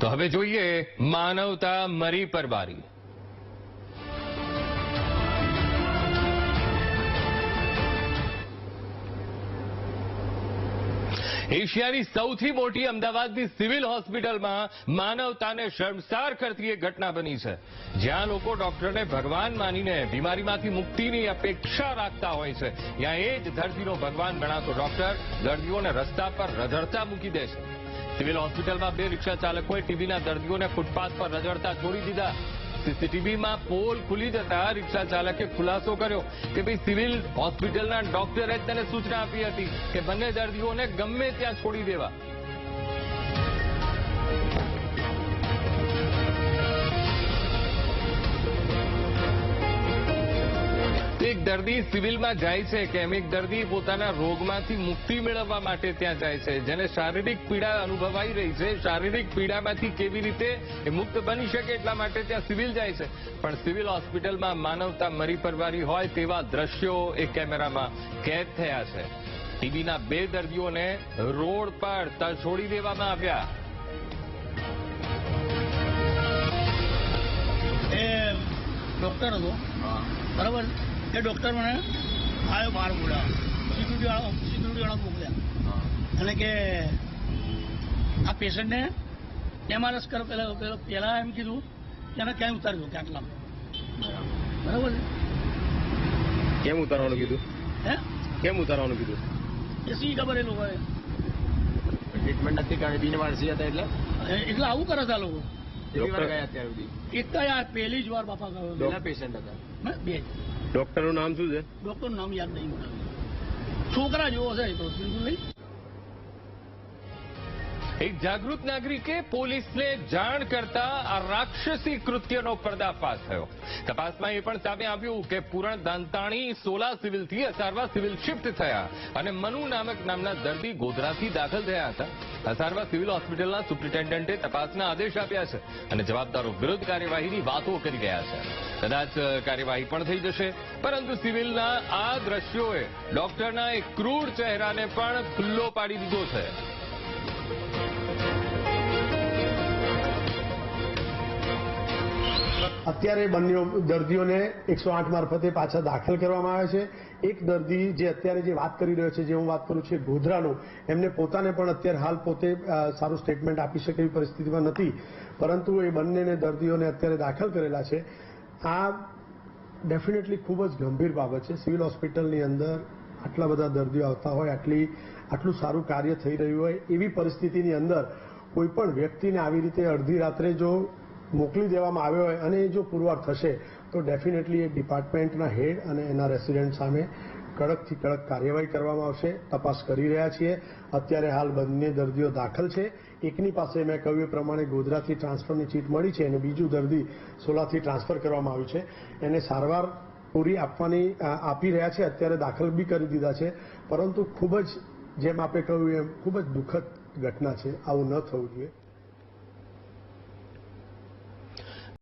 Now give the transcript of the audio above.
તો હવે જોઈએ માનવતા મરી પર બારી. એશિયાની સૌથી મોટી અમદાવાદની સિવિલ હોસ્પિટલમાં માનવતાને શર્મસાર કરતી એક ઘટના બની છે. જ્યાં લોકો ડોક્ટરને ભગવાન માનીને બીમારીમાંથી મુક્તિની અપેક્ષા રાખતા હોય છે. ત્યાં એ જ દર્દીનો ભગવાન ગણાતો ડોક્ટર દર્દીઓને રસ્તા પર રઝળતા મૂકી દે છે. સિવિલ હોસ્પિટલમાં બે રિક્ષા ચાલકોએ ટીબીના દર્દીઓને ફૂટપાથ પર રઝળતા છોડી દીધા. સીસીટીવીમાં પોલ ખુલી જતા રિક્ષા ચાલકે ખુલાસો કર્યો કે ભાઈ સિવિલ હોસ્પિટલના ડોક્ટરે જ તેને સૂચના આપી હતી કે બંને દર્દીઓને ગમે ત્યાં છોડી દેવા. દર્દી સિવિલમાં જાય છે કેમ એક દર્દી પોતાના રોગમાંથી મુક્તિ મેળવવા માટે ત્યાં જાય છે જેને શારીરિક પીડા અનુભવાઈ રહી છે. શારીરિક પીડામાંથી કેવી રીતે એ મુક્ત બની શકે એટલા માટે ત્યાં સિવિલ જાય છે. પણ સિવિલ હોસ્પિટલમાં માનવતા મરી પરવારી હોય તેવા દ્રશ્યો એ કેમેરામાં કેદ થયા છે. ટીબીના બે દર્દીઓને રોડ પર છોડી દેવામાં આવ્યા. ડોક્ટર હતો. બરાબર? એ ડૉક્ટર મને આવ્યો બહાર બોલ્યા સિક્યુરિટી વાળા સિક્યુરિટી વાળા મોકલ્યા. અને કે આ પેશન્ટને એમઆરએસ કરો પહેલાં પહેલાં પહેલાં એમ કીધું કે એને ક્યાંય ઉતારી દો કે આટલામાં બરાબર કેમ ઉતારવાનું કીધું? હે? કેમ ઉતારવાનું કીધું? એ શી ખબર એ લોકોએ? ટ્રીટમેન્ટ નથી કારણ બિનવારસી હતા એટલે? એટલે આવું કરે છે આ લોકો. એક તો આ પહેલી જ વાર બાપા ગયો. પેશન્ટ હતા? બે ડોક્ટરનું નામ શું છે? ડૉક્ટરનું નામ યાદ નહીં છોકરા જેવો છે તો બિલકુલ નહીં. એક જાગૃત નાગરિકે પોલીસને જાણ કરતા આ રાક્ષસી કૃત્યનો પર્દાફાશ થયો. તપાસમાં એ પણ સામે આવ્યું કે પૂરણ દાંતાણી સોલા સિવિલથી અસારવા સિવિલ શિફ્ટ થયા અને મનુ નામક નામના દર્દી ગોધરાથી દાખલ થયા હતા. અસારવા સિવિલ હોસ્પિટલના સુપ્રિન્ટેન્ડન્ટે તપાસના આદેશ આપ્યા છે અને જવાબદારો વિરુદ્ધ કાર્યવાહીની વાતો કરી ગયા છે. કદાચ કાર્યવાહી પણ થઈ જશે, પરંતુ સિવિલના આ દ્રશ્યોએ ડોક્ટરના એક ક્રૂર ચહેરાને પણ ખુલ્લો પાડી દીધો છે. અત્યારે બંને દર્દીઓને એકસો આઠ મારફતે પાછા દાખલ કરવામાં આવે છે. એક દર્દી જે અત્યારે જે વાત કરી રહ્યો છે, જે હું વાત કરું છું ગોધરાનો. એમને પોતાને પણ અત્યારે હાલ પોતે સારું સ્ટેટમેન્ટ આપી શકે એવી પરિસ્થિતિમાં નથી. પરંતુ એ બંનેને દર્દીઓને અત્યારે દાખલ કરેલા છે. આ ડેફિનેટલી ખૂબ જ ગંભીર બાબત છે. સિવિલ હોસ્પિટલની અંદર આટલા બધા દર્દીઓ આવતા હોય, આટલી, આટલું સારું કાર્ય થઈ રહ્યું હોય, એવી પરિસ્થિતિની અંદર કોઈ પણ વ્યક્તિને આવી રીતે અડધી રાત્રે જો મોકલી દેવામાં આવ્યો હોય અને એ જો પુરવાર થશે, તો ડેફિનેટલી એ ડિપાર્ટમેન્ટના હેડ અને એના રેસિડેન્ટ સામે કડકથી કડક કાર્યવાહી કરવામાં આવશે. તપાસ કરી રહ્યા છીએ. અત્યારે હાલ બંને દર્દીઓ દાખલ છે. એકની પાસે મેં કહ્યું પ્રમાણે ગોધરાથી ટ્રાન્સફરની ચીટ મળી છે અને બીજું દર્દી સોલાથી ટ્રાન્સફર કરવામાં આવ્યું છે. એને સારવાર પૂરી આપવાની આપી રહ્યા છે. અત્યારે દાખલ બી કરી દીધા છે. પરંતુ ખૂબ જ, જેમ આપે કહ્યું એમ, ખૂબ જ દુઃખદ ઘટના છે. આવું ન થવું જોઈએ.